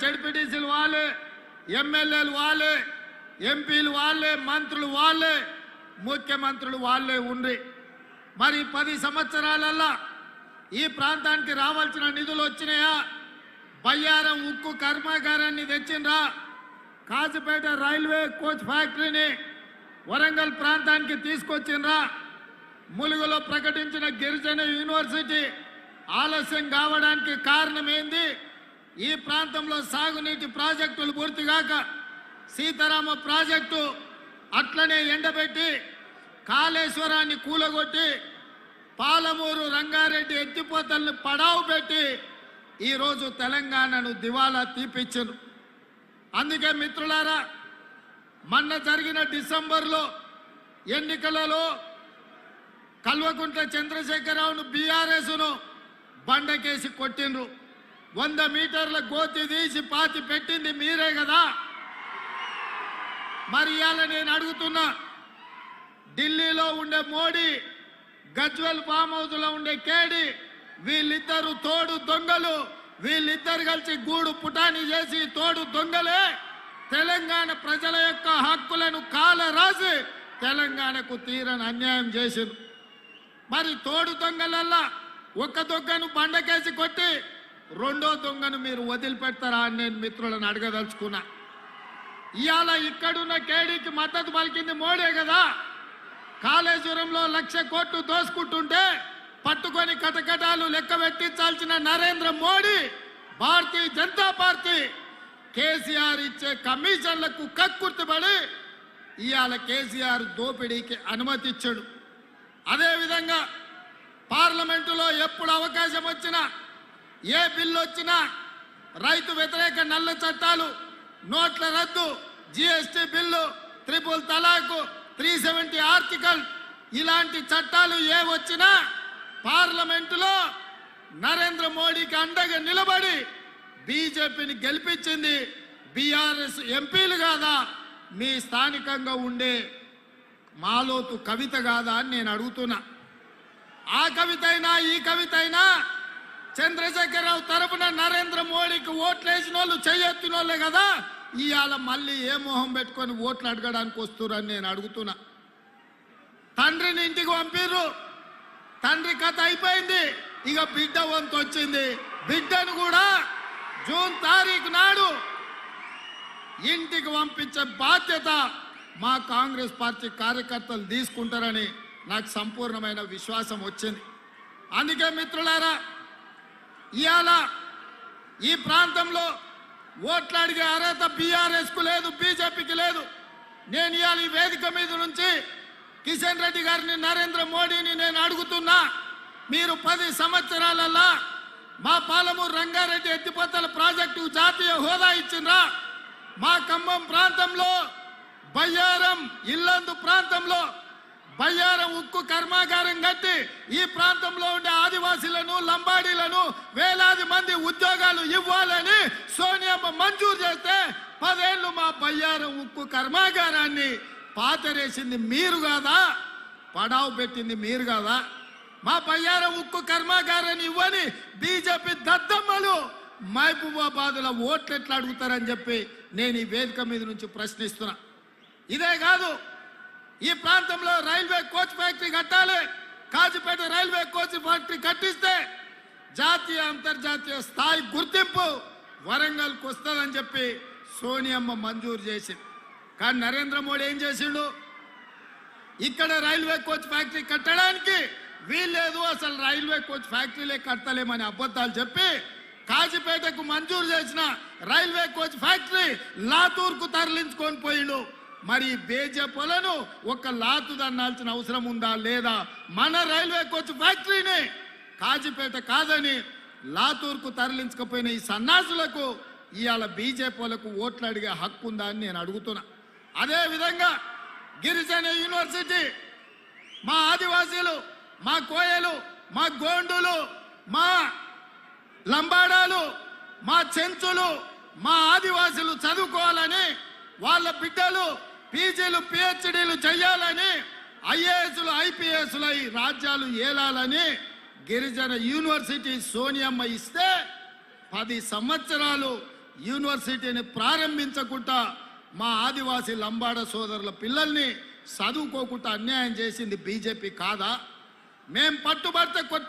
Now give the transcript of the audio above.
జడ్పీటీసీలు వాళ్ళే ఎమ్మెల్యేలు వాళ్ళే ఎంపీలు వాళ్ళే మంత్రులు వాళ్ళే ముఖ్యమంత్రులు వాళ్ళే ఉండ్రి మరి పది సంవత్సరాలల్లా ఈ ప్రాంతానికి రావాల్సిన నిధులు వచ్చినాయా? బయ్యారం ఉక్కు కర్మాగారాన్ని తెచ్చిండ్రా? కాజుపేట రైల్వే కోచ్ ఫ్యాక్టరీని వరంగల్ ప్రాంతానికి తీసుకొచ్చిండ్రా? ములుగులో ప్రకటించిన గిరిజన యూనివర్సిటీ ఆలస్యం కావడానికి కారణం ఏంది ఈ ప్రాంతంలో సాగునీటి ప్రాజెక్టులు పూర్తిగాక సీతారామ ప్రాజెక్టు అట్లనే ఎండబెట్టి కాళేశ్వరాన్ని కూలగొట్టి పాలమూరు రంగారెడ్డి ఎత్తిపోతల్ని పడావు పెట్టి ఈరోజు తెలంగాణను దివాలా తీపిచ్చను. అందుకే మిత్రులారా మొన్న జరిగిన డిసెంబర్లో ఎన్నికలలో కల్వకుంట్ల చంద్రశేఖరరావును బీఆర్ఎస్ను బండకేసి కొట్టిండ్రు. వంద మీటర్ల గోతి తీసి పాతి పెట్టింది మీరే కదా? మరి ఇవాళ నేను అడుగుతున్నా ఢిల్లీలో ఉండే మోడీ గజ్వల్ ఫామ్ హౌస్లో ఉండే కేడి వీళ్ళిద్దరు తోడు దొంగలు వీళ్ళిద్దరు కలిసి గూడు పుటాని చేసి తోడు దొంగలే. తెలంగాణ ప్రజల యొక్క హక్కులను కాల రాసి తెలంగాణకు తీరని అన్యాయం చేసింది మరి తోడు దొంగలల్లా ఒక్క దొంగను బండకేసి కొట్టి రెండో దొంగను మీరు వదిలిపెడతారా అని నేను మిత్రులను అడగదలుచుకున్నా. ఇవాళ ఇక్కడున్న కేడీకి మద్దతు పలికింది మోడే కదా. కాళేశ్వరంలో లక్ష కోట్లు దోసుకుంటుంటే పట్టుకొని కటకటాలు లెక్క పెట్టించాల్సిన నరేంద్ర మోడీ భారతీయ జనతా పార్టీ కేసీఆర్ ఇచ్చే కమిషన్లకు కక్కుర్తిపడి ఇవాళ కేసీఆర్ దోపిడీకి అనుమతి ఇచ్చాడు అదేవిధంగా పార్లమెంటులో ఎప్పుడు అవకాశం వచ్చినా ఏ బిల్లు వచ్చినా రైతు వ్యతిరేక నల్ల చట్టాలు నోట్ల రద్దు GST bill triple talaq three seventy article ఇలాంటి చట్టాలు ఏ వచ్చినా పార్లమెంటులో నరేంద్ర మోడీకి అండగా నిలబడి బీజేపీని గెలిపించింది బీఆర్ఎస్ ఎంపీలు కాదా? మీ స్థానికంగా ఉండే మాలోతు కవిత కాదా అని నేను అడుగుతున్నా. ఆ కవిత అయినా ఈ కవిత అయినా చంద్రశేఖరరావు తరపున నరేంద్ర మోడీకి ఓట్లు వేసిన వాళ్ళు చెయ్యెత్తిన వాళ్ళే కదా? ఇవాళ మళ్ళీ ఏ మొహం పెట్టుకొని ఓట్లు అడగడానికి వస్తురని నేను అడుగుతున్నా. తండ్రిని ఇంటికి పంపిర్రు. తండ్రి కథ అయిపోయింది. ఇక బిడ్డ వంతు వచ్చింది. బిడ్డను కూడా జూన్ తారీఖు నాడు ఇంటికి పంపించే బాధ్యత మా కాంగ్రెస్ పార్టీ కార్యకర్తలు తీసుకుంటారని నాకు సంపూర్ణమైన విశ్వాసం వచ్చింది. అందుకే మిత్రులారా ఇవాళ ఈ ప్రాంతంలో ఓట్లు అడిగే అర్హత బీఆర్ఎస్కు లేదు బీజేపీకి లేదు. నేను ఇవాళ ఈ వేదిక మీద నుంచి కిషన్ రెడ్డి గారిని నరేంద్ర మోడీని నేను అడుగుతున్నా మీరు పది సంవత్సరాలల్లా మా పాలమూరు రంగారెడ్డి ఎత్తిపోతల ప్రాజెక్టు జాతీయ హోదా ఇచ్చిండ్రా. మా ఖమ్మం ప్రాంతంలో బయ్యారం ఇల్లందు ప్రాంతంలో బయ్యారం ఉక్కు కర్మాగారం ఈ ప్రాంతంలో ఉండే ఆదివాసీలను లంబాడీలను వేలాది మంది ఉద్యోగాలు ఇవ్వాలని సోనియమ్మ మంజూరు చేస్తే పదేళ్ళు మా బయ్యారం ఉక్కు కర్మాగారాన్ని పాతరేసింది మీరు కాదా? పడావు పెట్టింది మీరు కాదా? మా బయ్యారం ఉక్కు కర్మాగారాన్ని ఇవ్వని బీజేపీ దద్దమ్మలు మహబూబాబాద్లో ఓట్లు ఎట్లా అడుగుతారని చెప్పి నేను ఈ వేదిక మీద నుంచి ప్రశ్నిస్తున్నా. ఇదే కాదు ఈ ప్రాంతంలో రైల్వే కోచ్ ఫ్యాక్టరీ కట్టాలి కాజీపేట రైల్వే కోచ్ ఫ్యాక్టరీ కట్టిస్తే జాతీయ అంతర్జాతీయ స్థాయి గుర్తింపు వరంగల్కి వస్తుందని చెప్పి సోనియమ్మ మంజూరు చేసింది. కానీ నరేంద్ర మోడీ ఏం చేసిండు? ఇక్కడ రైల్వే కోచ్ ఫ్యాక్టరీ కట్టడానికి వీల్లేదు అసలు రైల్వే కోచ్ ఫ్యాక్టరీలే కట్టలేమని అబద్ధాలు చెప్పి కాజీపేటకు మంజూరు చేసిన రైల్వే కోచ్ ఫ్యాక్టరీ లాతూర్కు తరలించుకొని పోయిండు. మరి బేజపలను ఒక లాతు దన్నాల్సిన అవసరం ఉందా లేదా? మన రైల్వే కోచ్ ఫ్యాక్టరీని. కాజీపేట కాదని లాతూర్కు తరలించకపోయిన ఈ సన్నాసులకు ఇవాళ బీజేపీలకు ఓట్లు అడిగే హక్కు ఉందా అని నేను అడుగుతున్నా. అదే విధంగా గిరిజన యూనివర్సిటీ మా ఆదివాసీలు మా కోయలు మా గోండులు మా లంబాడాలు మా చెంచులు మా ఆదివాసులు చదువుకోవాలని వాళ్ళ బిడ్డలు పీజీలు పిహెచ్డీలు చేయాలని ఐఏఎస్లు ఐపీఎస్లు అయి రాజ్యాలు ఏలాలని గిరిజన యూనివర్సిటీ సోనియమ్మ ఇస్తే పది సంవత్సరాలు యూనివర్సిటీని ప్రారంభించకుండా మా ఆదివాసీ లంబాడ సోదరుల పిల్లల్ని చదువుకోకుండా అన్యాయం చేసింది బీజేపీ కాదా? మేం పట్టుబడితే కొట్ల